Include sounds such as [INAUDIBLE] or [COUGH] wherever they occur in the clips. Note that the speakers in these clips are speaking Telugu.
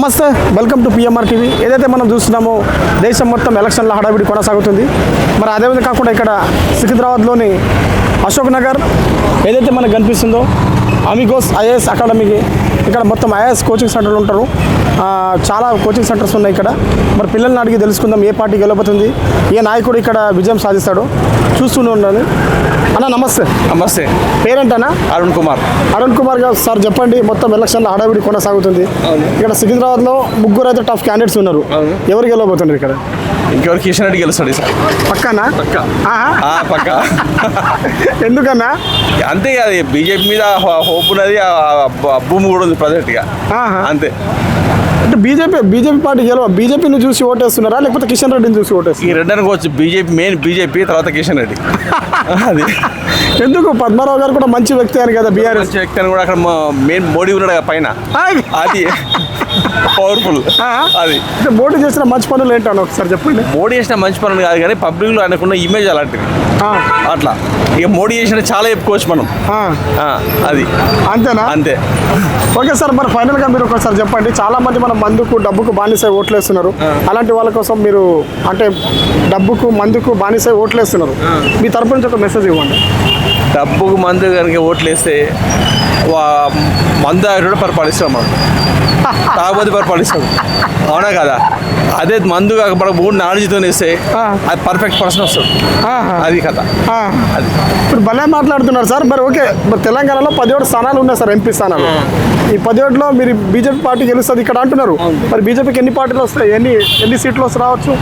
నమస్తే వెల్కమ్ టు పిఎంఆర్ టీవీ ఏదైతే మనం చూస్తున్నామో దేశం మొత్తం ఎలక్షన్ల హడావిడి కొనసాగుతుంది. మరి అదేవిధంగా కాకుండా ఇక్కడ సికింద్రాబాద్లోని అశోక్ నగర్ ఏదైతే మనకు కనిపిస్తుందో అమిగోస్ ఐఏఎస్ అకాడమీకి ఇక్కడ మొత్తం ఐఏఎస్ కోచింగ్ సెంటర్లు ఉంటారు. చాలా కోచింగ్ సెంటర్స్ ఉన్నాయి ఇక్కడ. మరి పిల్లల్ని అడిగి తెలుసుకుందాం ఏ పార్టీ గెలవబోతుంది ఏ నాయకుడు ఇక్కడ విజయం సాధిస్తాడో చూస్తూనే ఉండాలి. అన్న నమస్తే. నమస్తే. పేరేంటన్నా? అరుణ్ కుమార్. అరుణ్ కుమార్ గారు సార్ చెప్పండి మొత్తం ఎలక్షన్ల హడావిడి కొనసాగుతుంది. ఇక్కడ సికింద్రాబాద్లో ముగ్గురు అయితే టఫ్ క్యాండిడేట్స్ ఉన్నారు. ఎవరు గెలవబోతున్నారు ఇక్కడ? ఇంకెవరు కిషన్ రెడ్డి గెలుస్తాడు ఈసారి? పక్కనా? పక్క. పక్క. [LAUGHS] ఎందుకన్నా? అంతే అది బీజేపీ మీద హోప్ ఉన్నది భూమి కూడా ఉంది ప్రజెంట్గా. అంతే. అంటే బీజేపీ బీజేపీ పార్టీ గెలవ బీజేపీని చూసి ఓటేస్తున్నారా? లేకపోతే కిషన్ రెడ్డిని చూసి ఈ ఓటేస్తున్నారా రెండు అనుకోవచ్చు బీజేపీ మెయిన్ బీజేపీ తర్వాత కిషన్ రెడ్డి. [LAUGHS] అది. ఎందుకు? పద్మారావు గారు కూడా మంచి వ్యక్తి అని కదా బీఆర్ఎస్. వ్యక్తి అని కూడా అక్కడ మెయిన్ మోడీ ఉన్నాడు పైన. అది. [LAUGHS] పవర్ఫుల్ అది. అంటే మోడీ చేసిన మంచి పనులు ఏంటన్నా ఒకసారి చెప్పండి. మోడీ చేసిన మంచి పనులు కాదు కానీ పబ్లిక్లో ఆయనకున్న ఇమేజ్ అలాంటిది. అట్లా. ఇక మోడీ చేసిన చాలా చెప్పుకోవచ్చు మనం. అది. అంతేనా? అంతే. ఓకే సార్ మరి ఫైనల్గా మీరు ఒకసారి చెప్పండి. చాలా మంది మన మందుకు డబ్బుకు బానిసై ఓట్లేస్తున్నారు. అలాంటి వాళ్ళ కోసం మీరు అంటే డబ్బుకు మందుకు బానిసై ఓట్లేస్తున్నారు. మీ తరపు నుంచి ఒక మెసేజ్ ఇవ్వండి. డబ్బుకు మందు కనుక ఓట్లు వేస్తే వా మందు ఆవిడ పరిపాలిస్తాం మనం. తాగుబోతు పరిపాలిస్తాం అవునా కదా? అదే మందు కాక మనకు మూడు నాలెడ్జ్తో వేస్తే. అది పర్ఫెక్ట్ పర్సన్ వస్తాడు. ఆహా. అది కథ. అది. ఇప్పుడు భలే మాట్లాడుతున్నారు సార్. మరి ఓకే మరి తెలంగాణలో పదిహేడు స్థానాలు ఉన్నాయి సార్ ఎంపీ స్థానాలు. ఈ పదిహేడులో మీరు బీజేపీ పార్టీ గెలుస్తుంది ఇక్కడ అంటున్నారు. మరి బీజేపీకి ఎన్ని పార్టీలు వస్తాయి? ఎన్ని ఎన్ని సీట్లు వస్తే రావచ్చు?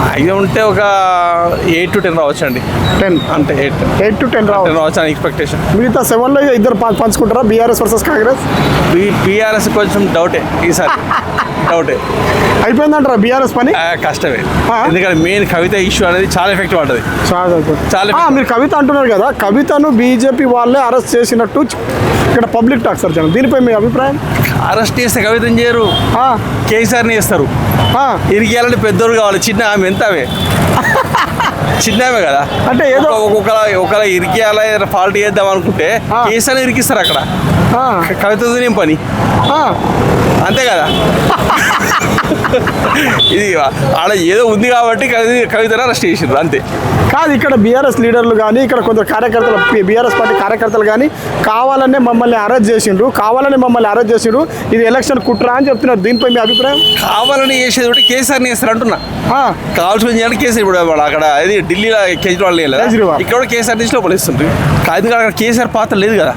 మ్యాక్సిమం ఉంటే ఒక ఎయిట్ టు టెన్ రావచ్చు అండి టెన్. అంటే ఎయిట్. ఎయిట్ టు టెన్ రావచ్చు. రావచ్చు అని ఎక్స్పెక్టేషన్ మిగతా సెవెన్లో ఇద్దరు పంచుకుంటారా? BRS versus Congress? బీఆర్ఎస్ కొంచెం డౌటే ఈసారి. [LAUGHS] డౌటే అయిపోయిందంటారా బీఆర్ఎస్ పని? కష్టమే. ఎందుకంటే మెయిన్ కవిత ఇష్యూ అనేది చాలా ఎఫెక్ట్ పడుతుంది చాలా మీరు కవిత అంటున్నారు కదా కవితను బీజేపీ వాళ్ళే అరెస్ట్ చేసినట్టు ఇక్కడ పబ్లిక్ టాక్ సార్ జనం. దీనిపై మీ అభిప్రాయం? అరెస్ట్ చేస్తే కవితం చేయరు. కేసీఆర్ని చేస్తారు. ఆ, ఇరికేయాలంటే పెద్దోడు కావాలి చిన్న ఆమె ఎంత ఆమె? చిన్న ఆమె కదా. అంటే ఏదో- ఒక- ఒక్కొక్కలా ఒకలా ఇరికేయాలా ఫాల్ట్ చేద్దాం అనుకుంటే. కేసీఆర్ ఇరికిస్తారు అక్కడ. ఏం పని. అంతే కదా. [LAUGHS] ఇది ఆడ ఏదో ఉంది కాబట్టి కవిత కవితను అరెస్ట్ చేసిండ్రు అంతే. కాదు ఇక్కడ బీఆర్ఎస్ లీడర్లు కానీ ఇక్కడ కొందరు కార్యకర్తలు బీఆర్ఎస్ పార్టీ కార్యకర్తలు కానీ కావాలనే మమ్మల్ని అరెస్ట్ చేసిండ్రు కావాలని మమ్మల్ని అరెస్ట్ చేసిండ్రు. ఇది ఎలక్షన్ కుట్రా అని చెప్తున్నారు. దీనిపై మీ అభిప్రాయం? కావాలని చేసేది ఒకటి కేసీఆర్ని చేస్తారు అంటున్నా. కావాల్సిన చేయాలి కేసీఆర్ ఇప్పుడు అక్కడ అది ఢిల్లీలో కేజ్రీవాల్. ఇక్కడ కూడా కేసీఆర్ తీసి లోపల ఇస్తుంది కాదు అక్కడ కేసీఆర్ పాత్ర లేదు కదా.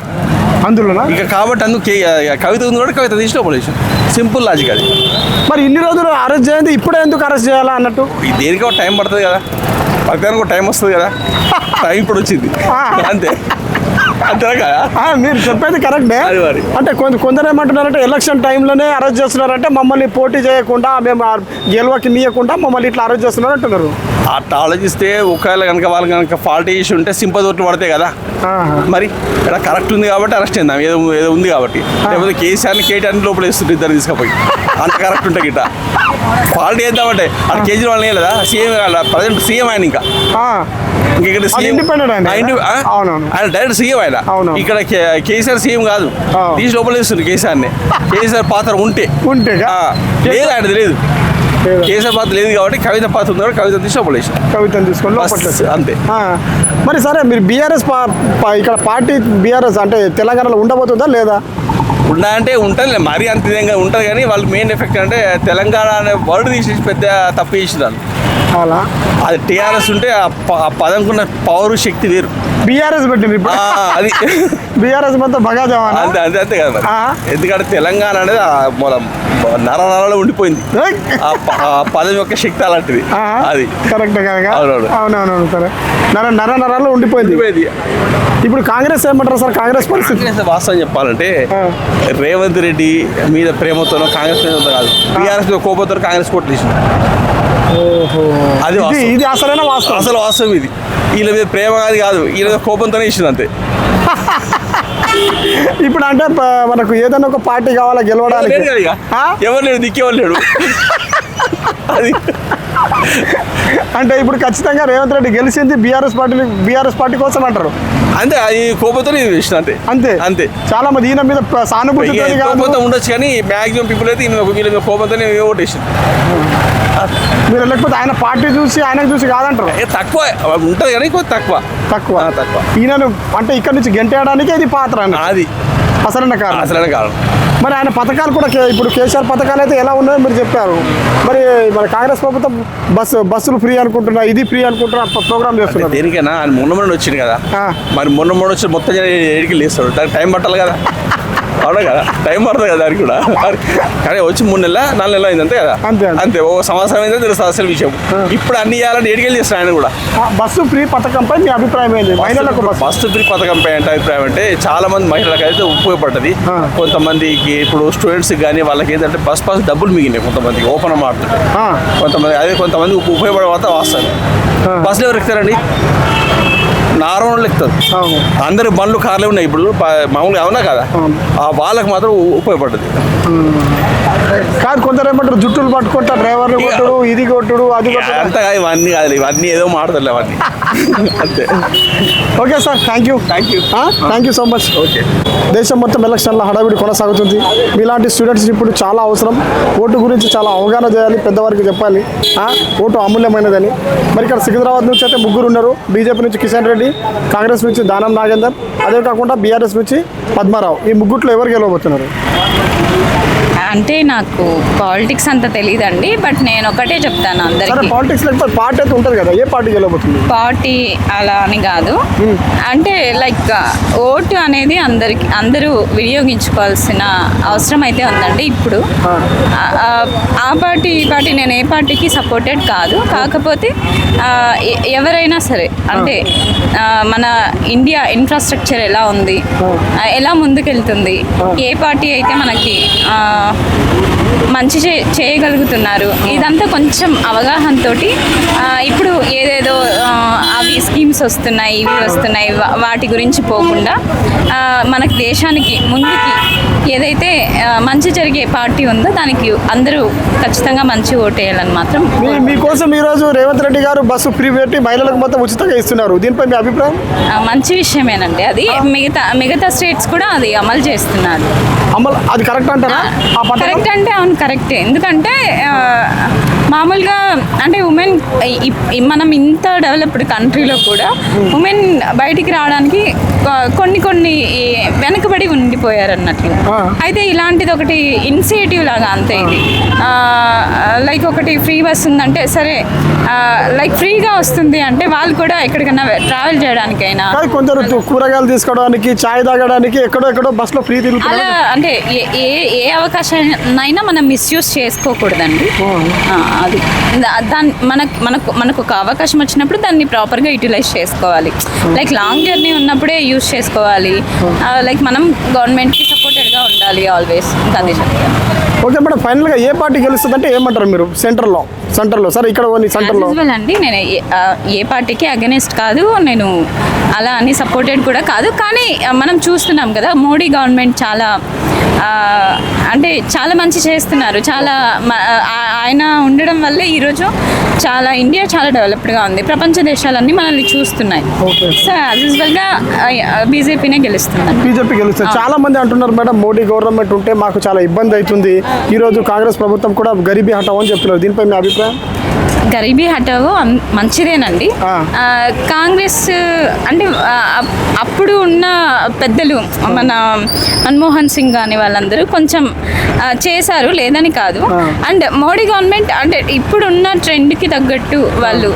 అందులోనా? ఇక కాబట్టి అందుకు కవిత ఉంది కూడా కవిత తీసి లోపల వేసాం సింపుల్ లాజిక్ అది. మరి ఇన్ని రోజులు అరెస్ట్ చేయండి ఇప్పుడే ఎందుకు అరెస్ట్ చేయాలా అన్నట్టు? దేనికి ఒక టైం పడుతుంది కదా? ప్రతిదానికి ఒక టైం వస్తుంది కదా? టైం ఇప్పుడు వచ్చింది. అంతే. మీరు చెప్పేది కరెక్టే. అంటే కొంత కొందరు ఏమంటున్నారంటే ఎలక్షన్ టైంలోనే అరెస్ట్ చేస్తున్నారంటే మమ్మల్ని పోటీ చేయకుండా మేము గెలవకి నీయకుండా మమ్మల్ని ఇట్లా అరెస్ట్ చేస్తున్నారు అంటున్నారు అట్లా ఆలోచిస్తే ఒకవేళ కనుక వాళ్ళు కనుక ఫాల్ట్ చేసి ఉంటే సింపతి ఓట్లు పడతాయి కదా. మరి ఇక్కడ కరెక్ట్ ఉంది కాబట్టి అరెస్ట్ అయిందాం ఏదో ఏదో ఉంది కాబట్టి. లేకపోతే కేసీఆర్ని కేటీఆర్ని లోపల వేస్తుంటే ఇద్దరు తీసుకుపోయి. అంత కరెక్ట్ ఉంటే గిట్ట ఫాల్ట్ చేద్దామంటే అది కేజ్రీవాల్ లేదా? సీఎం ప్రజెంట్ సీఎం ఆయన ఇంకా. ఇక్కడ సీఎం ఆయన. ఆయన డైరెక్ట్ సీఎం ఆయన. ఇక్కడ కేసీఆర్ సీఎం కాదు. తీసి లోపల వేస్తుంది కేసీఆర్ని. కేసీఆర్ పాత్ర ఉంటే. ఉంటేగా? ఆ, లేదు ఆయనది లేదు లేదా? కేసీఆర్ పాత్ర లేదు కాబట్టి కవిత పాత్ర ఉంది కాబట్టి కవిత తీసి లోపల కవితను తీసుకొని బస్ అంతే. మరి సరే మీరు బీఆర్ఎస్ ఇక్కడ పార్టీ బీఆర్ఎస్ అంటే తెలంగాణలో ఉండబోతుందా లేదా? ఉన్నా అంటే ఉంటుంది మరీ అంత విధంగా ఉంటుంది కానీ వాళ్ళు మెయిన్ ఎఫెక్ట్ అంటే తెలంగాణ అనే వర్డ్ తీసేసి పెద్ద తప్పు చేసినారు అలా? అది టీఆర్ఎస్ ఉంటే ఆ పదంకున్న పవర్ శక్తి వేరు. బీఆర్ఎస్ పెట్టింది అది. బీఆర్ఎస్ మొత్తం బగా జవానా? అంతే అంతే అంతే కదా. ఎందుకంటే తెలంగాణ అనేది మన నర నరాలో ఉండిపోయింది. ఏయ్! ఆ ప- ఆ పదం యొక్క శక్తి అలాంటిది. అది. కరెక్ట్ కనుక. అవునవును. అవునవునవును సరే. నర నర నరాల్లో ఉండిపోయింది. ఇప్పుడు కాంగ్రెస్ ఏమంటారు సార్? కాంగ్రెస్ పరిస్థితి. వాస్తవం చెప్పాలంటే. రేవంత్ రెడ్డి మీద ప్రేమతోనో కాంగ్రెస్ మీద కాదు. టీఆర్ఎస్ మీద కోపంతో కాంగ్రెస్ కోట్లు తీసింది. అది ఇది అసలైన వాస్తవం. అసలు వాస్తవం ఇది. వీళ్ళ మీద ప్రేమ కాదు కాదు. వీళ్ళ మీద కోపంతోనే ఇచ్చింది అంతే. [LAUGHS] ఇప్పుడు అంటే మనకు ఏదైనా ఒక పార్టీ కావాలా గెలవడానికి? ఎవరు లేడు దిక్కేవారు లేడు అది. అంటే ఇప్పుడు ఖచ్చితంగా రేవంత్ రెడ్డి గెలిచింది బీఆర్ఎస్ పార్టీ బీఆర్ఎస్ పార్టీ కోసం అంటారు. అంతే అది కోపంతో చేసిన అంతే. అంతే? అంతే. చాలా మంది ఈయన మీద సానుభూతి ఉండొచ్చు కానీ మాక్సిమం పీపుల్ అయితే ఈయన వీళ్ళ మీద కోపంతో నేను ఓటేసాను మీరు లేకపోతే ఆయన పార్టీ చూసి ఆయనకు చూసి కాదంటారు? ఏ తక్కువ. ఉంటుంది కానీ కొంచెం తక్కువ. తక్కువ. తక్కువ. ఈయనను అంటే ఇక్కడ నుంచి గెంటేయడానికి ఇది పాత్ర అది. అసలైన కారణం. అసలైన కారణం. మరి ఆయన పథకాలు కూడా ఇప్పుడు కేసీఆర్ పథకాలు అయితే ఎలా ఉన్నాయో మీరు చెప్పారు. మరి మన కాంగ్రెస్ ప్రభుత్వం బస్సు బస్సులు ఫ్రీ అనుకుంటున్నా ఇది ఫ్రీ అనుకుంటున్నా ప్రోగ్రామ్ చేస్తున్నారు. దేనికైనా ఆయన మొన్న మొన్న వచ్చింది కదా. మరి మొన్న మొన్న వచ్చి మొత్తం ఏడికి లేస్తాడు దానికి టైం పట్టాలి కదా. [LAUGHS] అవునా కదా? టైం పడుతుంది కదా దానికి కూడా? కానీ వచ్చి మూడు నెలల నాలుగు నెలలు అయింది అంతే కదా? అంతే, అంతే. అంతే ఒక సంవత్సరం అయిందో తెలుస్తుంది అసలు విషయం. ఇప్పుడు అన్ని చేయాలని ఏడికెళ్ళి చేస్తాడు ఆయన కూడా? ఆ, బస్సు ఫ్రీ పథకంపై మీ అభిప్రాయం ఏంటి మహిళలకు బస్సు ఫస్ట్ ఫ్రీ పథకం పై అంటే అభిప్రాయం అంటే చాలా మంది మహిళలకు అయితే ఉపయోగపడ్డది ఆ. కొంతమందికి ఇప్పుడు స్టూడెంట్స్ కానీ వాళ్ళకి ఏంటంటే బస్ పాస్ డబ్బులు మిగిలినాయి కొంతమందికి ఓపెన్ ఆ, కొంతమంది అదే కొంతమంది ఉప- ఉపయోగపడే వాత వస్తారు ఆ. బస్సులు ఎవరు ఎక్కుతారండి? నార్మల్ ఎక్కుతారు. అందరి బండ్లు కార్లు ఉన్నాయి ఇప్పుడు. మామూలుగా అవునా కదా. ఆ వాళ్ళకి మాత్రం ఉపయోగపడ్డది. కాదు కొందరు ఏమంటారు జుట్టులు పట్టుకుంటా డ్రైవర్లు కొట్టుడు ఇది కొట్టుడు అది అంతా ఇవన్నీ కాదు ఇవన్నీ ఏదో మాడతారు అవన్నీ. అంతే. Okay sir thank you thank you thank you so much okay. దేశం మొత్తం ఎలక్షన్ల హడావిడి కొనసాగుతుంది. మీలాంటి స్టూడెంట్స్ ఇప్పుడు చాలా అవసరం. ఓటు గురించి చాలా అవగాహన చేయాలి పెద్దవారికి చెప్పాలి. ఓటు అమూల్యమైనదని. మరి ఇక్కడ సికింద్రాబాద్ నుంచి అయితే ముగ్గురు ఉన్నారు. బీజేపీ నుంచి కిషన్ రెడ్డి కాంగ్రెస్ నుంచి దానం నాగేందర్ అదే కాకుండా బీఆర్ఎస్ నుంచి పద్మారావు. ఈ ముగ్గుట్లో ఎవరు గెలవబోతున్నారు? అంటే నాకు పాలిటిక్స్ అంత తెలియదండి బట్ నేను ఒకటే చెప్తాను అందరికి. పాలిటిక్స్ లేకపోతే పార్టీ అయితే ఉంటుంది కదా ఏ పార్టీ గెలవబోతుంది? పార్టీ అలా అని కాదు. అంటే లైక్ ఓటు అనేది అందరికి అందరూ వినియోగించుకోవాల్సిన అవసరం అయితే ఉందండి ఇప్పుడు. ఆ, పార్టీ ఈ పార్టీ నేను ఏ పార్టీకి సపోర్టెడ్ కాదు. కాకపోతే ఎవరైనా సరే అంటే మన ఇండియా ఇన్ఫ్రాస్ట్రక్చర్ ఎలా ఉంది? ఎలా ముందుకెళ్తుంది? ఏ పార్టీ అయితే మనకి మంచి చేయగలుగుతున్నారు? ఇదంతా కొంచెం అవగాహనతోటి ఆ, ఇప్పుడు ఏదేదో అవి స్కీమ్స్ వస్తున్నాయి ఇవి వస్తున్నాయి వాటి గురించి పోకుండా మనకి దేశానికి ముందుకి ఏదైతే మంచి జరిగే పార్టీ ఉందో దానికి అందరూ ఖచ్చితంగా మంచి ఓటేయాలని మాత్రం మీకోసం ఈరోజు రేవంత్ రెడ్డి గారు బస్సు ఫ్రీ పెట్టి మహిళలకు మొత్తం ఉచితంగా ఇస్తున్నారు. దీనిపై అభిప్రాయం? మంచి విషయమేనండి. అది మిగతా మిగతా స్టేట్స్ కూడా అది అమలు చేస్తున్నారు. అమలు అది కరెక్ట్ అంటారా? కరెక్ట్ అంటే అవును కరెక్టే ఎందుకంటే మామూలుగా అంటే ఉమెన్ మనం ఇంత డెవలప్డ్ కంట్రీలో కూడా ఉమెన్ బయటికి రావడానికి కొన్ని కొన్ని వెనకబడి ఉండిపోయారు అన్నట్లు. అయితే ఇలాంటిది ఒకటి ఇనిషియేటివ్ లాగా అంతే. ఇది లైక్ ఒకటి ఫ్రీ బస్ ఉందంటే సరే లైక్ ఫ్రీగా వస్తుంది అంటే వాళ్ళు కూడా ఎక్కడికైనా ట్రావెల్ చేయడానికైనా కాదు కొందరు కూరగాయలు తీసుకోవడానికి చాయ్ తాగడానికి ఎక్కడో ఎక్కడో బస్సులో ఫ్రీ అలా తిరుగుతున్నారు అంటే ఏ ఏ అవకాశాన్నైనా మనం మిస్యూజ్ చేసుకోకూడదండి. అది. దా- దాన్ని మనకు మనకు మనకు ఒక అవకాశం వచ్చినప్పుడు దాన్ని ప్రాపర్గా యూటిలైజ్ చేసుకోవాలి. లైక్ లాంగ్ జర్నీ ఉన్నప్పుడే యూజ్ చేసుకోవాలి. లైక్ మనం గవర్నమెంట్కి సపోర్టెడ్గా ఉండాలి ఆల్వేస్ అదే చెప్తాను ఓకే మేడం ఫైనల్గా ఏ పార్టీ గెలుస్తుంది అంటే ఏమంటారు మీరు? సెంటర్లో సెంటర్లో సరే ఇక్కడ సెంటర్లో అండి నేను ఏ- పార్టీకి అగెనిస్ట్ కాదు నేను అలా అని సపోర్టెడ్ కూడా కాదు. కానీ మనం చూస్తున్నాం కదా మోడీ గవర్నమెంట్ చాలా అంటే చాలా మంచి చేస్తున్నారు. చాలా ఆయన ఉండడం వల్లే ఈరోజు చాలా ఇండియా చాలా డెవలప్డ్గా ఉంది. ప్రపంచ దేశాలన్నీ మనల్ని చూస్తున్నాయి. సో యాజ్ యూజువల్గా బీజేపీనే గెలుస్తుందండి. బీజేపీ గెలుస్తుంది. చాలా మంది అంటున్నారు మేడం మోడీ గవర్నమెంట్ ఉంటే మాకు చాలా ఇబ్బంది అవుతుంది. ఈ రోజు కాంగ్రెస్ ప్రభుత్వం కూడా గరీబీ హటావ్ అని చెప్తున్నారు. దీనిపై మీ అభిప్రాయం? గరీబీ హటావో అన్- మంచిదేనండి. కాంగ్రెస్ అంటే అప్పుడు ఉన్న పెద్దలు మన మన్మోహన్ సింగ్ కానీ వాళ్ళందరూ కొంచెం చేశారు లేదని కాదు. అండ్ మోడీ గవర్నమెంట్ అంటే ఇప్పుడున్న ట్రెండ్కి తగ్గట్టు వాళ్ళు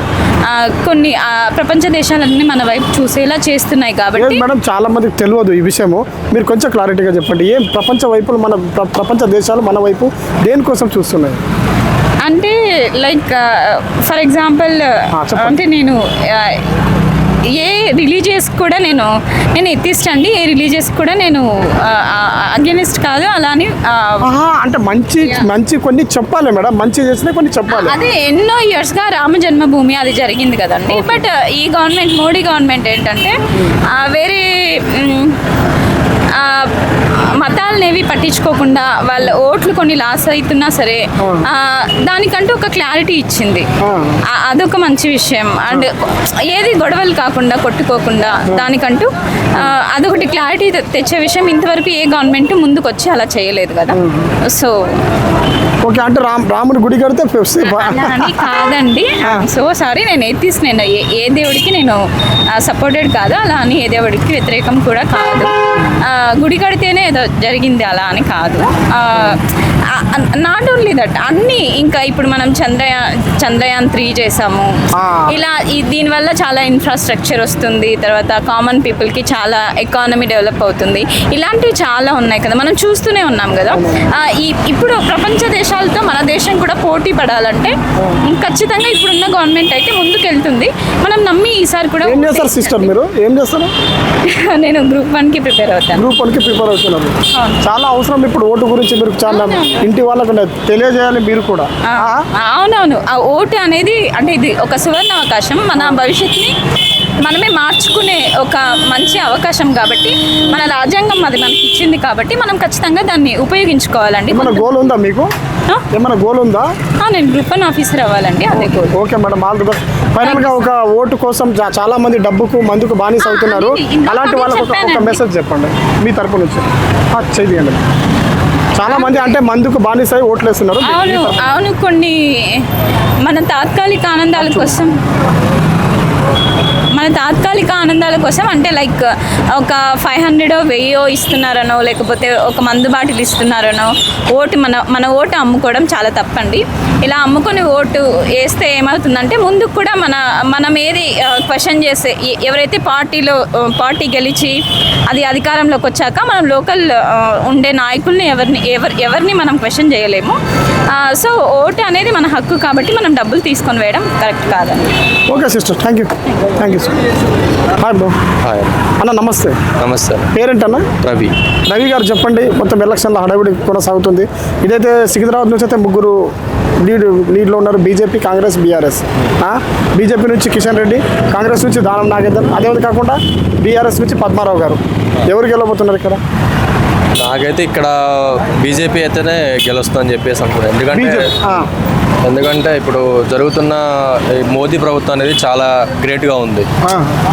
కొన్ని ప్రపంచ దేశాలన్నీ మన వైపు చూసేలా చేస్తున్నాయి కాబట్టి మేడం చాలా మందికి తెలియదు ఈ విషయము. మీరు కొంచెం క్లారిటీగా చెప్పండి. ఏం ప్రపంచ వైపులు మన ప్ర- ప్రపంచ దేశాలు మన వైపు దేనికోసం చూస్తున్నాయి? అంటే లైక్ ఫర్ ఎగ్జాంపుల్. అంటే నేను ఆ, ఏ రిలీజియస్ కూడా నేను నేను ఎత్తిస్ట్ అండి. ఏ రిలీజియస్ కూడా నేను అగెనిస్ట్ కాదు. అలా అని ఆ, ఆహా, అంటే మంచి మంచి కొన్ని చెప్పాలి మేడం. మంచి చేసినా కొన్ని చెప్పాలి. అదే ఎన్నో ఇయర్స్గా రామ జన్మభూమి అది జరిగింది కదండి. బట్ ఈ గవర్నమెంట్ మోడీ గవర్నమెంట్ ఏంటంటే ఆ, వేరే ఆ, మతాలనేవి పట్టించుకోకుండా వాళ్ళ ఓట్లు కొన్ని లాస్ అవుతున్నా సరే దానికంటూ ఒక క్లారిటీ ఇచ్చింది. అదొక మంచి విషయం. అండ్ ఏది గొడవలు కాకుండా కొట్టుకోకుండా దానికంటూ అదొకటి క్లారిటీ తెచ్చే విషయం. ఇంతవరకు ఏ గవర్నమెంట్ ముందుకు వచ్చి అలా చేయలేదు కదా. సో ఓకే అంటే రామ్ గుడి కడితే కాదండి. సో సారీ నేను ఎత్తిస్ నేను ఏ ఏ దేవుడికి నేను సపోర్టెడ్ కాదు? అలా అని ఏ దేవుడికి వ్యతిరేకం కూడా కాదు. గుడి కడితేనే ఏదో జరిగింది అలా అని కాదు నాట్ ఓన్లీ దట్ అన్నీ ఇంకా ఇప్పుడు మనం చంద్రయాన్ చంద్రయాన్ త్రీ చేసాము. ఇలా దీనివల్ల చాలా ఇన్ఫ్రాస్ట్రక్చర్ వస్తుంది తర్వాత కామన్ పీపుల్కి చాలా ఎకానమీ డెవలప్ అవుతుంది. ఇలాంటివి చాలా ఉన్నాయి కదా మనం చూస్తూనే ఉన్నాం కదా. ఈ ఇప్పుడు ప్రపంచ దేశాలతో మన దేశం కూడా పోటీ పడాలంటే ఖచ్చితంగా ఇప్పుడున్న గవర్నమెంట్ అయితే ముందుకెళ్తుంది. మనం నమ్మి ఈసారి కూడా ఏం చేస్తారు సిస్టర్ మీరు? ఏం చేస్తారు? [LAUGHS] నేను గ్రూప్ వన్కి ప్రిపేర్ అవుతాను. గ్రూప్ వన్కి ప్రిపేర్ అవుతున్నారు అవును. చాలా అవసరం ఇప్పుడు ఓటు గురించి మీరు చాలా ఇంటి వాళ్ళకు తెలియజేయాలి మీరు కూడా? అవునవును. ఆ ఓటు అనేది అంటే ఇది ఒక సువర్ణ అవకాశం. మన భవిష్యత్తుని మనమే మార్చుకునే ఒక మంచి అవకాశం కాబట్టి మన రాజ్యాంగం అది మనకి ఇచ్చింది కాబట్టి మనం ఖచ్చితంగా దాన్ని ఉపయోగించుకోవాలండి. ఏమైనా గోల్ ఉందా మీకు? ఏమైనా గోల్ ఉందా? నేను గ్రూప్ వన్ ఆఫీసర్ అవ్వాలండి అదే goal okay madam all the best ఫైనల్గా ఒక ఓటు కోసం చాలా మంది డబ్బుకు మందుకు బానిస అవుతున్నారు. అలాంటి వాళ్ళకు ఒక-. మెసేజ్ చెప్పండి. మీ తరపు నుంచి. చేయండి. చాలా మంది అంటే మందుకు బానిస అయి ఓట్లు వేస్తున్నారు మీ- మీ అవును. అవును కొన్ని మన తాత్కాలిక ఆనందాల కోసం మన తాత్కాలిక ఆనందాల కోసం అంటే లైక్ ఒక ఫైవ్ హండ్రెడ్ వెయ్యో ఇస్తున్నారనో లేకపోతే ఒక మందు బాటిల్ ఇస్తున్నారనో ఓటు మన మన ఓటు అమ్ముకోవడం చాలా తప్పండి. ఇలా అమ్ముకొని ఓటు వేస్తే ఏమవుతుందంటే ముందుకు కూడా మన మనం ఏది క్వశ్చన్ చేస్తే ఎవరైతే పార్టీలో పార్టీ గెలిచి అది అధికారంలోకి వచ్చాక మనం లోకల్ ఉండే నాయకుల్ని ఎవరిని ఎవరి ఎవరిని మనం క్వశ్చన్ చేయలేము. సో ఓటు అనేది మన హక్కు కాబట్టి మనం డబ్బులు తీసుకొని వేయడం కరెక్ట్ కాదండి. Okay sister. Thank you thank you sir hi bro hi అన్న నమస్తే. నమస్తే. పేరేంటన్నా? రవి. రవి గారు చెప్పండి మొత్తం ఎలక్షన్లో హడావిడి కొనసాగుతుంది. ఇదైతే సికింద్రాబాద్ నుంచి అయితే ముగ్గురు లీడ్ లీడ్లో ఉన్నారు బీజేపీ కాంగ్రెస్ బీఆర్ఎస్. బీజేపీ నుంచి కిషన్ రెడ్డి కాంగ్రెస్ నుంచి దానం నాగేందర్ అదేవిధంగా కాకుండా బీఆర్ఎస్ నుంచి పద్మారావు గారు. ఎవరు గెలవబోతున్నారు ఇక్కడ? నాకైతే ఇక్కడ బీజేపీ అయితేనే గెలుస్తుందని చెప్పేసి అనుకున్నాను ఎందుకంటే ఎందుకంటే ఇప్పుడు జరుగుతున్న మోదీ ప్రభుత్వం అనేది చాలా గ్రేట్గా ఉంది.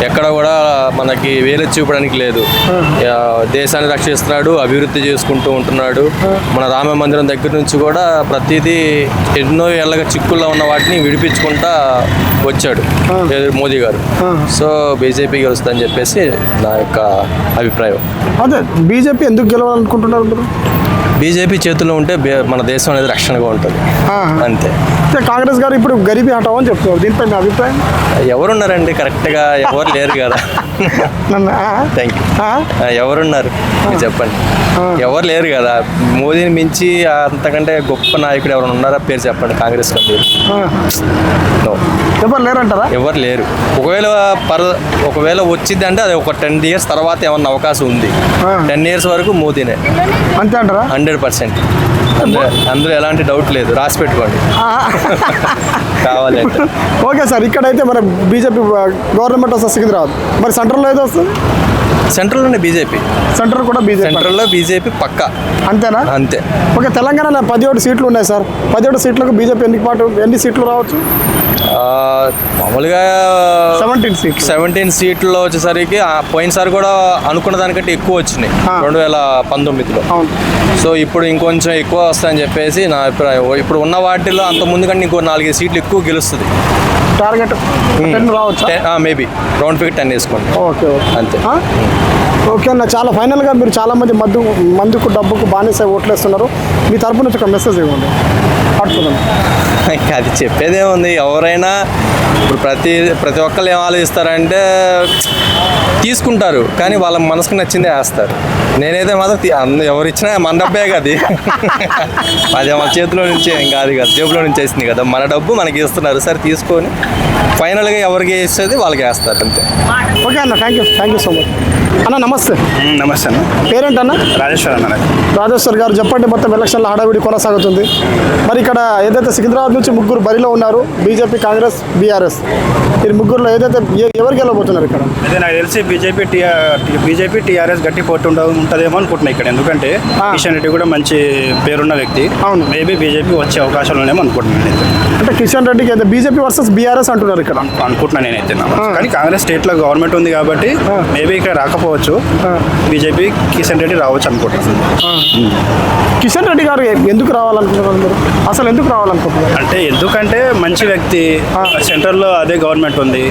ఎక్కడ కూడా మనకి వేలు చూపడానికి లేదు. దేశాన్ని రక్షిస్తున్నాడు అభివృద్ధి చేసుకుంటూ ఉంటున్నాడు. మన రామ మందిరం దగ్గర నుంచి కూడా ప్రతిదీ ఎన్నో ఏళ్ళగా చిక్కుల్లో ఉన్న వాటిని విడిపించుకుంటా వచ్చాడు మోదీ గారు. సో బీజేపీ గెలుస్తుందని చెప్పేసి నా యొక్క అభిప్రాయం. అదే బీజేపీ ఎందుకు గెలవాలనుకుంటున్నారు బీజేపీ చేతిలో ఉంటే మన దేశం అనేది రక్షణగా ఉంటుంది. అంతే. కాంగ్రెస్ గారు ఇప్పుడు గరీబీ హటావు అని చెప్తున్నారు. దీనిపై మీ అభిప్రాయం? ఎవరున్నారండి? కరెక్ట్గా ఎవరు లేరు కదా? Thank you? ఎవరున్నారు? చెప్పండి. ఎవరు లేరు కదా. మోదీని మించి అంతకంటే గొప్ప నాయకుడు ఎవరు ఉన్నారా? పేరు చెప్పండి. కాంగ్రెస్. ఎవరు లేరంటారా? ఎవరు లేరు. ఒకవేళ పర్ ఒకవేళ వచ్చింది అంటే అది ఒక టెన్ ఇయర్స్ తర్వాత ఏమన్నా అవకాశం ఉంది. టెన్ ఇయర్స్ వరకు మోదీనే. అంతే అంటారా? Hundred percent. అందులో ఎలాంటి డౌట్ లేదు. రాసి పెట్టుకోండి. ఆ. కావాలి అంటే. ఓకే సార్ ఇక్కడైతే మన బీజేపీ గవర్నమెంట్ వస్తుంది సికింద్రాబాద్ మరి సెంట్రల్లో ఏదో వస్తుంది? సెంట్రల్లోనే బీజేపీ. సెంటర్ కూడా బీజేపీ. సెంట్రల్లో బీజేపీ పక్కా. అంతేనా? అంతే. ఓకే తెలంగాణలో పదిహేడు సీట్లు ఉన్నాయి సార్. పదిహేడు సీట్లకు బీజేపీ ఎన్ని పాటు ఎన్ని సీట్లు రావచ్చు? మామూలుగా సెవెంటీన్ సీట్స్ సెవెంటీన్ సీట్లో వచ్చేసరికి పోయినసారి కూడా అనుకున్న దానికంటే ఎక్కువ వచ్చినాయి. రెండు వేల పంతొమ్మిదిలో. సో ఇప్పుడు ఇంకొంచెం ఎక్కువ వస్తాయని చెప్పేసి నా అభిప్రాయం. ఇప్పుడు ఉన్న వాటిలో అంత ముందు కంటే ఇంకో నాలుగైదు సీట్లు ఎక్కువ గెలుస్తుంది. టార్గెట్ టెన్ రావచ్చా? మేబీ రౌండ్ ఫిగర్ టెన్ వేసుకోండి. ఓకే ఓకే అంతే? ఓకే అన్న చాలా ఫైనల్గా మీరు చాలా మంది మద్దు మందుకు డబ్బుకు బానిస ఓట్లేస్తున్నారు. మీ తరపు నుంచి ఒక మెసేజ్ ఇవ్వండి. [LAUGHS] అది చెప్పేదేముంది ఎవరైనా ఇప్పుడు ప్రతి ప్రతి ఒక్కళ్ళు ఏం ఆలోచిస్తారంటే తీసుకుంటారు కానీ వాళ్ళ మనసుకు నచ్చిందే వేస్తారు. నేనైతే మాత్రం ఎవరు ఇచ్చినా మన డబ్బే కదా అది. మన చేతిలో నుంచి ఏం కాదు కదా జేబులో నుంచి వేసింది కదా. మన డబ్బు మనకి ఇస్తున్నారు సరే తీసుకొని ఫైనల్గా ఎవరికి వేసేది వాళ్ళకి వేస్తారు అంతే. ఓకే అన్న thank you thank you so much. అన్న నమస్తే నమస్తే అన్న పేరేంటన్న రాజేశ్వర్ అన్న. రాజేశ్వర్ గారు చెప్పండి మొత్తం ఎలక్షన్ల హడావిడి కొనసాగుతుంది మరి ఇక్కడ ఏదైతే సికింద్రాబాద్ నుంచి ముగ్గురు బరిలో ఉన్నారు బీజేపీ కాంగ్రెస్ బీఆర్ఎస్ ఈ ముగ్గురులో ఏదైతే ఎవరు గెలవబోతున్నారు ఇక్కడ అయితే నాకు తెలిసి బీజేపీ టీఆర్ బీజేపీ టీఆర్ఎస్ గట్టి పోటీ ఉంటుందేమో అనుకుంటున్నా ఇక్కడ ఎందుకంటే. కిషన్ రెడ్డి కూడా మంచి పేరున్న వ్యక్తి అవును. మేబీ బీజేపీ వచ్చే అవకాశాలు ఉన్నాయేమో అనుకుంటున్నాను. అంటే కిషన్ రెడ్డికి అయితే బీజేపీ వర్సెస్ బీఆర్ఎస్ అంటున్నారు ఇక్కడ అనుకుంటున్నాను నేనైతే. కానీ కాంగ్రెస్ స్టేట్లో గవర్నమెంట్ ఉంది కాబట్టి. మేబీ ఇక్కడ రాకపోవచ్చు ఆ. బీజేపీ కిషన్ రెడ్డి రావచ్చు అనుకుంటున్నాను. కిషన్ రెడ్డి గారు ఎందుకు రావాలనుకుంటున్నారు మీరు? అసలు ఎందుకు రావాలనుకుంటున్నారు? అంటే ఎందుకంటే మంచి వ్యక్తి. సెంట్రల్లో అదే గవర్నమెంట్ ఉంది.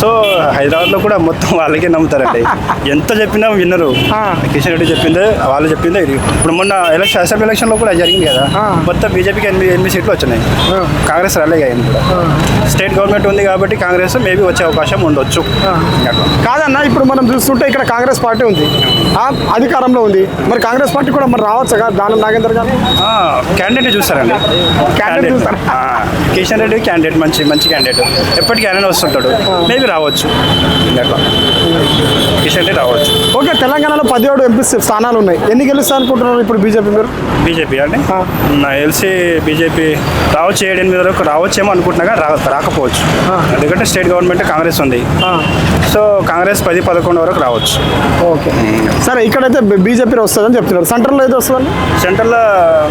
సో హైదరాబాద్లో కూడా మొత్తం వాళ్ళకే నమ్ముతారండి. [LAUGHS] ఎంత చెప్పినా విన్నరు. కిషన్ రెడ్డి చెప్పిందే వాళ్ళు చెప్పిందే ఇది. ఇప్పుడు మొన్న ఎలక్షన్ అసెంబ్లీ ఎలక్షన్లో కూడా జరిగింది కదా. మొత్తం బీజేపీకి ఎనిమిది ఎనిమిది సీట్లు వచ్చినాయి. కాంగ్రెస్ రాలేదు అయింది కూడా. స్టేట్ గవర్నమెంట్ ఉంది కాబట్టి కాంగ్రెస్ మేబీ వచ్చే అవకాశం ఉండొచ్చు. కాదన్న ఇప్పుడు మనం చూస్తుంటే ఇక్కడ కాంగ్రెస్ పార్టీ ఉంది. అధికారంలో ఉంది. మరి కాంగ్రెస్ పార్టీ కూడా మరి రావచ్చు కదా దానం నాగేందర్ గారు? క్యాండిడేట్ చూస్తారండి. Candidate చూస్తారా? కిషన్ రెడ్డి క్యాండిడేట్ మంచి మంచి క్యాండిడేట్ ఎప్పటికీ ఆయన వస్తుంటాడు. మేబీ రావచ్చు. కిషన్ రెడ్డి రావచ్చు. ఓకే తెలంగాణలో పదిహేడు ఎంపీ స్థానాలు ఉన్నాయి. ఎన్ని గెలుస్తా అనుకుంటున్నారు ఇప్పుడు బీజేపీ మీరు? బీజేపీ అండి? తెలిసి బీజేపీ రావచ్చు ఏడు ఎనిమిది వరకు రావచ్చేమో అనుకుంటున్నా కానీ రాకపోవచ్చు. ఎందుకంటే స్టేట్ గవర్నమెంట్ కాంగ్రెస్ ఉంది. సో కాంగ్రెస్ పది పదకొండు వరకు రావచ్చు. ఓకే సరే ఇక్కడైతే బీజేపీ వస్తుందని చెప్తున్నారు. సెంట్రల్లో ఏదో వస్తుందని సెంట్రల్లో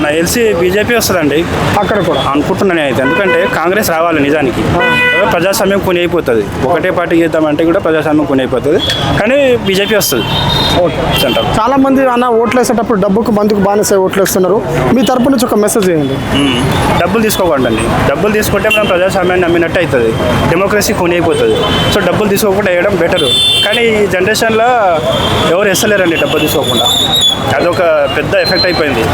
నాకు తెలిసి బీజేపీ వస్తుందండి. అక్కడ కూడా. అనుకుంటున్నాను నేనైతే ఎందుకంటే కాంగ్రెస్ రావాలి నిజానికి. ప్రజాస్వామ్యం కొని అయిపోతుంది ఒకటే పార్టీ చేద్దామంటే కూడా ప్రజాస్వామ్యం కొని అయిపోతుంది కానీ బీజేపీ వస్తుంది. ఓకే. సెంట్రల్. చాలా మంది అన్న ఓట్లు వేసేటప్పుడు డబ్బుకు మందుకు బానిస ఓట్లు వేస్తున్నారు మీ తరపు నుంచి ఒక మెసేజ్ చేయండి. డబ్బులు తీసుకోకండి డబ్బులు తీసుకుంటే మనం ప్రజాస్వామ్యాన్ని నమ్మినట్టు అవుతుంది డెమోక్రసీ కొని అయిపోతుంది సో డబ్బులు తీసుకోకుండా వేయడం బెటరు. కానీ ఈ జనరేషన్లో ఎవరు వేస్తలేరండి డబ్బులు తీసుకోకుండా. అదొక పెద్ద ఎఫెక్ట్ అయిపోయింది.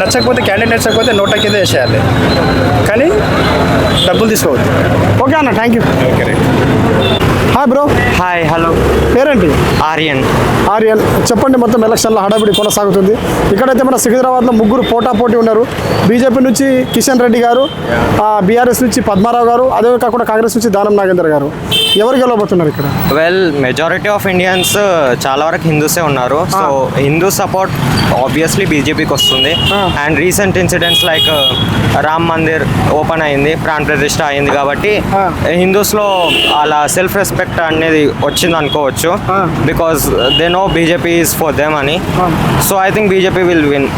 నచ్చకపోతే క్యాండిడేట్ నచ్చకపోతే నోట కింద వేసేయాలి. కానీ డబ్బులు తీసుకోవద్దు. ఓకే అన్న thank you okay hi bro hi hello పేరేంటి? ఆర్యన్. ఆర్యన్. చెప్పండి మొత్తం ఎలక్షన్లో హడావిడి కొనసాగుతుంది. ఇక్కడైతే మన సికింద్రాబాద్లో ముగ్గురు పోటా పోటీ ఉన్నారు. బీజేపీ నుంచి కిషన్ రెడ్డి గారు బీఆర్ఎస్ నుంచి పద్మారావు గారు అదే కాకుండా కాంగ్రెస్ నుంచి దానం నాగేందర్ గారు. ఎవరు గెలవబోతున్నారు ఇక్కడ వెల్ మెజారిటీ ఆఫ్ ఇండియన్స్ చాలా వరకు హిందూసే ఉన్నారు సో హిందూ సపోర్ట్ ఆబ్వియస్లీ బీజేపీకి వస్తుంది Ah. And recent incidents like Ram Mandir open అయింది ప్రాణ ప్రతిష్ట అయింది కాబట్టి Ah. హిందూస్లో అలా సెల్ఫ్ రెస్పెక్ట్ అనేది వచ్చింది అనుకోవచ్చు Ah. Because they know BJP is for them అని Ah. So I think BJP will win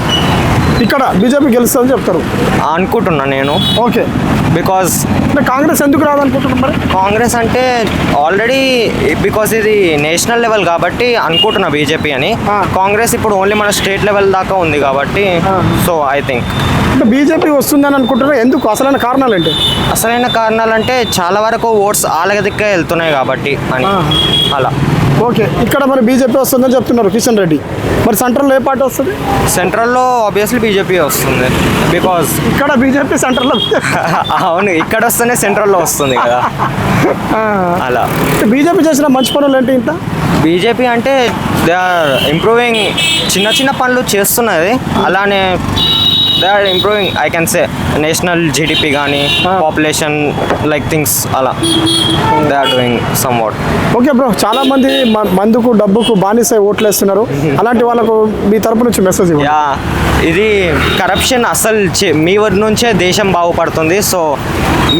ఇక్కడ బీజేపీ గెలుస్తుందని చెప్తారు. అనుకుంటున్నా నేను. ఓకే. బికాస్ అంటే కాంగ్రెస్ ఎందుకు రాదనుకుంటున్నారు మరి? కాంగ్రెస్ అంటే ఆల్రెడీ బికాస్ ఇది నేషనల్ లెవెల్ కాబట్టి అనుకుంటున్నా బీజేపీ అని. కాంగ్రెస్ ఇప్పుడు ఓన్లీ మన స్టేట్ లెవెల్ దాకా ఉంది కాబట్టి. సో ఐ థింక్ అంటే బీజేపీ వస్తుందని అనుకుంటున్నారు. ఎందుకు? అసలైన కారణాలు ఏంటి? అసలైన కారణాలు అంటే చాలా వరకు ఓట్స్ ఆలగ దిక్కే వెళ్తున్నాయి కాబట్టి అని. అలా. ఓకే ఇక్కడ మరి బీజేపీ వస్తుందని చెప్తున్నారు కిషన్ రెడ్డి. మరి సెంట్రల్లో ఏ పార్టీ వస్తుంది? సెంట్రల్లో ఆబ్వియస్లీ బీజేపీ వస్తుంది. బికాస్ ఇక్కడ బీజేపీ సెంట్రల్లో. అవును ఇక్కడ వస్తేనే సెంట్రల్లో వస్తుంది కదా. [LAUGHS] అలా. బీజేపీ చేసిన మంచి పనులు ఏంటి ఇంత? బీజేపీ అంటే దే ఆర్ ఇంప్రూవింగ్ చిన్న చిన్న పనులు చేస్తున్నది. అలానే they are improving I can say national GDP కానీ. పాపులేషన్ లైక్ థింగ్స్ అలా. They are doing somewhat okay bro చాలా మంది మందుకు డబ్బుకు బానిసై ఓట్లు వేస్తున్నారు [LAUGHS] అలాంటి వాళ్ళకు మీ తరపు నుంచి మెసేజ్ యా ఇది కరప్షన్ అసలు మీ వద్ద నుంచే దేశం బాగుపడుతుంది. సో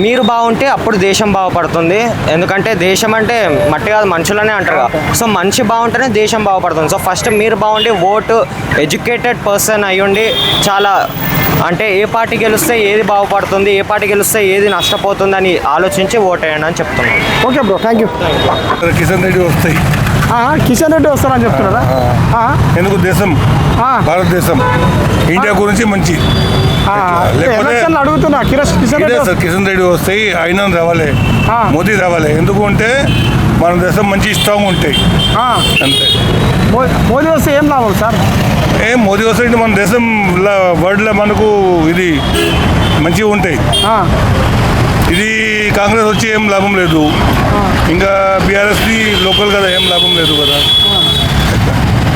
మీరు బాగుంటే అప్పుడు దేశం బాగుపడుతుంది. ఎందుకంటే దేశం అంటే మట్టి కాదు మనుషులనే అంటారు కదా. సో మనిషి బాగుంటేనే దేశం బాగుపడుతుంది. సో ఫస్ట్ మీరు బాగుండి ఓటు ఎడ్యుకేటెడ్ పర్సన్ అయ్యుండి చాలా అంటే ఏ పార్టీ గెలిస్తే ఏది బాగుపడుతుంది ఏ పార్టీ గెలిస్తే ఏది నష్టపోతుంది అని ఆలోచించి ఓట్ వేయండి అని చెప్తున్నాను okay bro thank you. Kishan Reddy వస్తాయి. కిషన్ రెడ్డి వస్తారని చెప్తున్నారా? ఆ, ఎందుకు దేశం? ఆ, భారతదేశం. ఇండియా గురించి మంచి. అడుగుతున్నా కిషన్ రెడ్డి సార్ కిషన్ రెడ్డి వస్తాయి ఆయన రావాలి. మోదీ రావాలి. ఎందుకు అంటే మన దేశం మంచి స్ట్రాంగ్ ఉంటాయి. అంతే. మోదీ వస్తే ఏం లాభం సార్? ఏ మోదీ వస్తే మన దేశం వరల్డ్లో మనకు ఇది మంచిగా ఉంటాయి. ఇది కాంగ్రెస్ వచ్చి ఏం లాభం లేదు. ఇంకా బీఆర్ఎస్ది లోకల్ కదా ఏం లాభం లేదు కదా.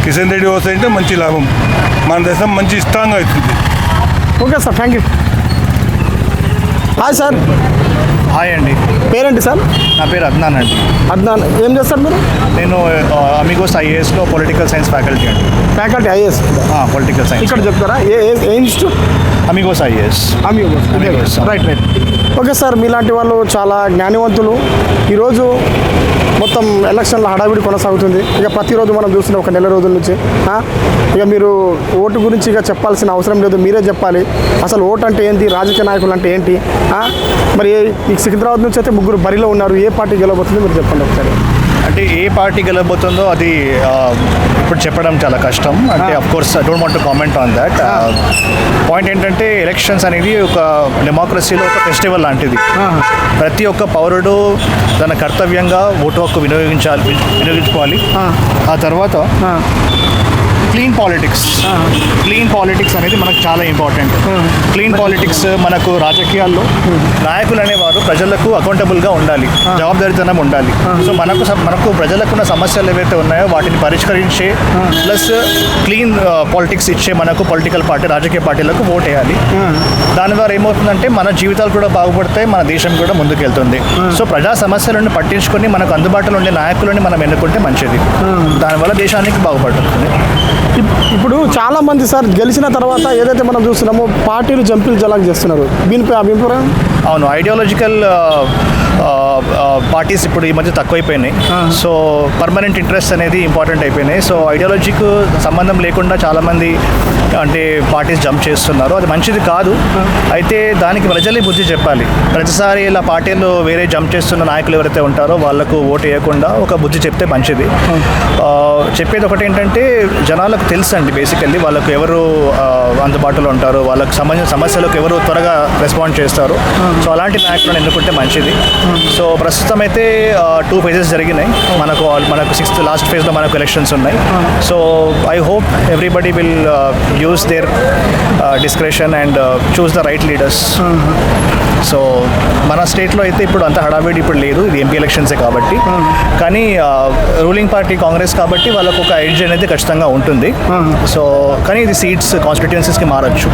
కిషన్ రెడ్డి వస్తే అంటే మంచి లాభం. మన దేశం మంచి స్ట్రాంగ్ అవుతుంది. Okay sir thank you hi sir hi అండి. పేరేంటి సార్? నా పేరు అద్నాన్ అండి. అద్నాన్. ఏం చేస్తారు మీరు? నేను అమిగోస్ ఐఏఎస్లో పొలిటికల్ సైన్స్ ఫ్యాకల్టీ అండి. Faculty IAS? Political science. ఇక్కడ చెప్తారా? ఏ ఏ- ఏ institute? Amigos IAS. Amigos. Right right okay sir మీలాంటి వాళ్ళు చాలా జ్ఞానివంతులు. ఈరోజు మొత్తం ఎలక్షన్ల హడావిడి కొనసాగుతుంది. ఇక ప్రతిరోజు మనం చూస్తున్నాం ఒక నెల రోజుల నుంచి ఇక మీరు ఓటు గురించి ఇక చెప్పాల్సిన అవసరం లేదు మీరే చెప్పాలి. అసలు ఓటు అంటే ఏంటి? రాజకీయ నాయకులు అంటే ఏంటి? మరి ఈ సికింద్రాబాద్ నుంచి అయితే ముగ్గురు బరిలో ఉన్నారు. ఏ పార్టీ గెలవబోతుంది మీరు చెప్పండి ఒకసారి. అంటే ఏ పార్టీ గెలబోతుందో అది ఇప్పుడు చెప్పడం చాలా కష్టం. అంటే of course don't want to comment on that point ఏంటంటే ఎలక్షన్స్ అనేది ఒక డెమోక్రసీలో ఒక ఫెస్టివల్ లాంటిది. ప్రతి ఒక్క పౌరుడు తన కర్తవ్యంగా ఓటు హక్కు వినియోగించాలి వినియోగించుకోవాలి. ఆ. తర్వాత క్లీన్ పాలిటిక్స్ క్లీన్ పాలిటిక్స్ అనేది మనకు చాలా ఇంపార్టెంట్ క్లీన్ పాలిటిక్స్ మనకు రాజకీయాల్లో నాయకులు అనేవారు ప్రజలకు అకౌంటబుల్గా ఉండాలి. జవాబుదారీతనం ఉండాలి. సో మనకు మనకు ప్రజలకున్న సమస్యలు ఏవైతే ఉన్నాయో వాటిని పరిష్కరించే ప్లస్ క్లీన్ పాలిటిక్స్ ఇచ్చే మనకు పొలిటికల్ పార్టీ రాజకీయ పార్టీలకు ఓట్ వేయాలి దాని ద్వారా ఏమవుతుందంటే మన జీవితాలు కూడా బాగుపడతాయి మన దేశం కూడా ముందుకెళ్తుంది. సో ప్రజా సమస్యలను పట్టించుకొని మనకు అందుబాటులో ఉండే నాయకులని మనం ఎన్నుకుంటే మంచిది. దానివల్ల దేశానికి బాగుపడుతుంది. ఇప్పుడు చాలా మంది సార్ గెలిచిన తర్వాత ఏదైతే మనం చూస్తున్నామో పార్టీలు జంపిలు జలాక్ చేస్తున్నారు. దీనిపై అభిప్రాయం? అవును ఐడియాలజికల్ పార్టీస్ ఇప్పుడు ఈ మధ్య తక్కువైపోయినాయి. సో పర్మనెంట్ ఇంట్రెస్ట్ అనేది ఇంపార్టెంట్ అయిపోయినాయి. సో ఐడియాలజీకి సంబంధం లేకుండా చాలామంది అంటే పార్టీస్ జంప్ చేస్తున్నారు. అది మంచిది కాదు. అయితే దానికి ప్రజలే బుద్ధి చెప్పాలి. ప్రతిసారి ఇలా పార్టీలు వేరే జంప్ చేస్తున్న నాయకులు ఎవరైతే ఉంటారో వాళ్ళకు ఓటు వేయకుండా ఒక బుద్ధి చెప్తే మంచిది. చెప్పేది ఒకటి ఏంటంటే జనాలకు తెలుసు అండి బేసికల్లీ వాళ్ళకు ఎవరు అందుబాటులో ఉంటారు. వాళ్ళకు సంబంధించిన సమస్యలకు ఎవరు త్వరగా రెస్పాండ్ చేస్తారు. సో అలాంటి నాయకులను ఎన్నుకుంటే మంచిది. సో ప్రస్తుతం అయితే టూ ఫేజెస్ జరిగినాయి. మనకు మనకు సిక్స్త్ లాస్ట్ ఫేజ్లో మనకు ఎలక్షన్స్ ఉన్నాయి. So I hope everybody will use their discretion and choose the right leaders so మన స్టేట్లో అయితే ఇప్పుడు అంత హడావిడి ఇప్పుడు లేదు. ఇది ఎంపీ ఎలక్షన్సే కాబట్టి. కానీ రూలింగ్ పార్టీ కాంగ్రెస్ కాబట్టి వాళ్ళకు ఒక ఎడ్జ్ అనేది ఖచ్చితంగా ఉంటుంది. సో కానీ ఇది సీట్స్ కాన్స్టిట్యుయెన్సీస్కి మారచ్చు.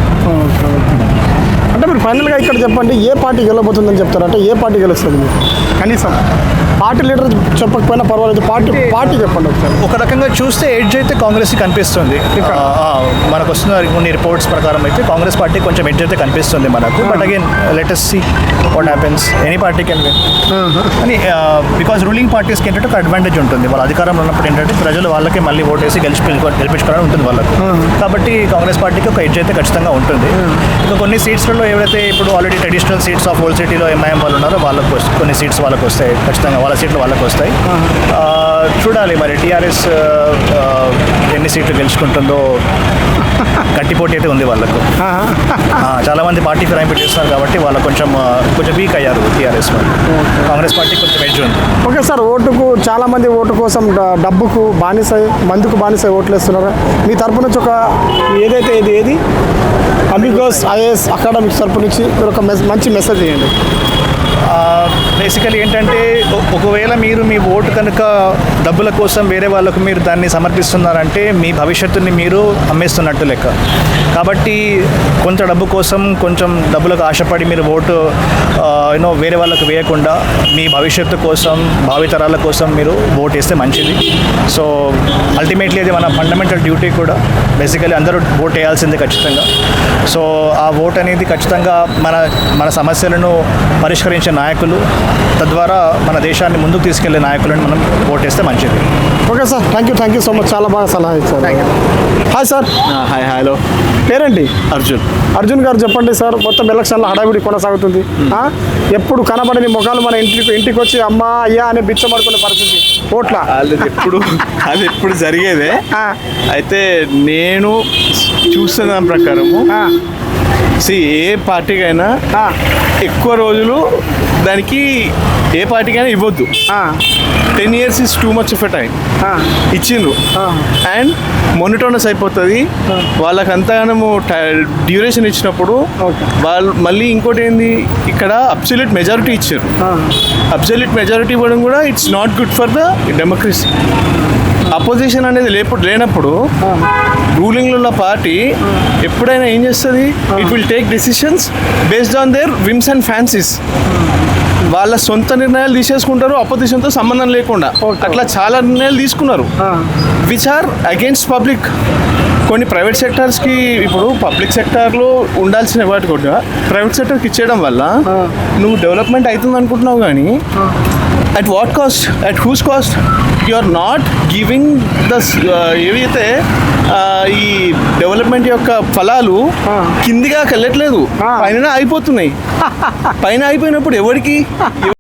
అంటే మీరు ఫైనల్గా ఇక్కడ చెప్పండి ఏ పార్టీ గెలవబోతుందని చెప్తారు? అంటే ఏ పార్టీ గెలుస్తుంది? మీకు కనీసం. పార్టీ లీడర్ చెప్పకపోయినా పర్వాలేదు పార్టీ పార్టీ చెప్పండి ఒకసారి. ఒక రకంగా చూస్తే ఎడ్జ్ అయితే కాంగ్రెస్కి కనిపిస్తుంది. మనకు వస్తున్న కొన్ని రిపోర్ట్స్ ప్రకారం అయితే కాంగ్రెస్ పార్టీ కొంచెం ఎడ్జ్ అయితే కనిపిస్తుంది మనకు. But again latest see what happens any party can win అని బికాస్ రూలింగ్ పార్టీస్కి ఏంటంటే ఒక అడ్వాంటేజ్ ఉంటుంది. వాళ్ళ అధికారంలో ఉన్నప్పుడు ఏంటంటే ప్రజలు వాళ్ళకే మళ్ళీ ఓటేసి గెలిచి గెలిపించుకోవడం ఉంటుంది వాళ్ళకు. కాబట్టి కాంగ్రెస్ పార్టీకి ఒక ఎడ్జ్ అయితే ఖచ్చితంగా ఉంటుంది. ఇంకా కొన్ని సీట్స్లలో ఎవరైతే ఇప్పుడు already traditional seats of old సిటీలో ఎంఐఎం వాళ్ళు ఉన్నారో వాళ్ళకు వస్- కొన్ని సీట్స్ వాళ్ళకు వస్తాయి ఖచ్చితంగా. వాళ్ళ సీట్లు వాళ్ళకు వస్తాయి. చూడాలి మరి టీఆర్ఎస్ ఎన్ని సీట్లు గెలుచుకుంటుందో. గట్టి పోటీ అయితే ఉంది వాళ్ళకు. చాలా మంది పార్టీ ఫిరాయింపు చేస్తున్నారు కాబట్టి వాళ్ళు కొంచెం కొంచెం వీక్ అయ్యారు టీఆర్ఎస్ వాళ్ళు. కాంగ్రెస్ పార్టీ కొంచెం ఎడ్జ్ ఉంది. ఓకే సార్ ఓటుకు చాలా మంది ఓటు కోసం డబ్బుకు బానిసై మందుకు బానిసై ఓట్లు వేస్తున్నారు మీ తరపు నుంచి ఒక ఏదైతే ఇది ఏది? అమిగోస్ ఐఏఎస్ అకాడమిక్స్ తరపు నుంచి మీరు ఒక మంచి మెసేజ్ చేయండి బేసికలీ ఏంటంటే ఒకవేళ మీరు మీ ఓటు కనుక డబ్బుల కోసం వేరే వాళ్ళకు మీరు దాన్ని సమర్పిస్తున్నారంటే మీ భవిష్యత్తుని మీరు అమ్మేస్తున్నట్టు లెక్క. కాబట్టి కొంత డబ్బు కోసం కొంచెం డబ్బులకు ఆశపడి మీరు ఓటు యూనో వేరే వాళ్ళకు వేయకుండా మీ భవిష్యత్తు కోసం భావితరాల కోసం మీరు ఓటు వేస్తే మంచిది. సో అల్టిమేట్లీ అది మన ఫండమెంటల్ డ్యూటీ కూడా. బేసికలీ అందరూ ఓట్ వేయాల్సిందే ఖచ్చితంగా. సో ఆ ఓట్ అనేది ఖచ్చితంగా మన మన సమస్యలను నాయకులు తద్వారా మన దేశాన్ని ముందుకు తీసుకెళ్ళే నాయకులను మనం ఓటేస్తే మంచిది. Okay sir thank you thank you so much చాలా బాగా సలహా ఇచ్చారు. హాయ్ సార్ హాయ్ హలో పేరేంటి? అర్జున్. అర్జున్ గారు చెప్పండి సార్ మొత్తం ఎలక్షన్లో హడావిడి కొనసాగుతుంది. ఆ? ఎప్పుడు కనబడని ముఖాలు మన ఇంటికి ఇంటికి వచ్చి అమ్మా అయ్యా అని బిచ్చమడుకునే పరిస్థితి. ఓట్ల? అది ఎప్పుడు అది ఎప్పుడు జరిగేదే. అయితే నేను చూస్తున్న దాని ప్రకారము ఆ, సి ఏ పార్టీకైనా ఎక్కువ రోజులు దానికి ఏ పార్టీకైనా ఇవ్వద్దు. Ten years is too much of a time. ఇచ్చిండ్రు. అండ్ మొనిటోనస్ అయిపోతుంది. వాళ్ళకి అంతగానము డ్యూరేషన్ ఇచ్చినప్పుడు. వాళ్ళు మళ్ళీ ఇంకోటి ఏంది ఇక్కడ అబ్సల్యూట్ మెజారిటీ ఇచ్చారు. అబ్సల్యూట్ మెజారిటీ ఇవ్వడం కూడా it's not good for the democracy opposition అనేది లేప్పుడు లేనప్పుడు రూలింగ్లో ఉన్న పార్టీ ఎప్పుడైనా ఏం చేస్తుంది? It will take decisions based on their whims and fancies వాళ్ళ సొంత నిర్ణయాలు తీసేసుకుంటారు అపోజిషన్తో సంబంధం లేకుండా. అట్లా చాలా నిర్ణయాలు తీసుకున్నారు. విచ్ ఆర్ అగేన్స్ట్ పబ్లిక్ కొన్ని ప్రైవేట్ సెక్టార్స్కి ఇప్పుడు పబ్లిక్ సెక్టార్లో ఉండాల్సిన వాటి కూడా ప్రైవేట్ సెక్టర్కి ఇచ్చేయడం వల్ల నువ్వు డెవలప్మెంట్ అవుతుంది అనుకుంటున్నావు కానీ at what cost at whose cost you are not giving the ఏవైతే ఈ డెవలప్మెంట్ యొక్క ఫలాలు కిందిగా వెళ్ళట్లేదు [LAUGHS] పైన అయిపోతున్నాయి పైన అయిపోయినప్పుడు ఎవరికి?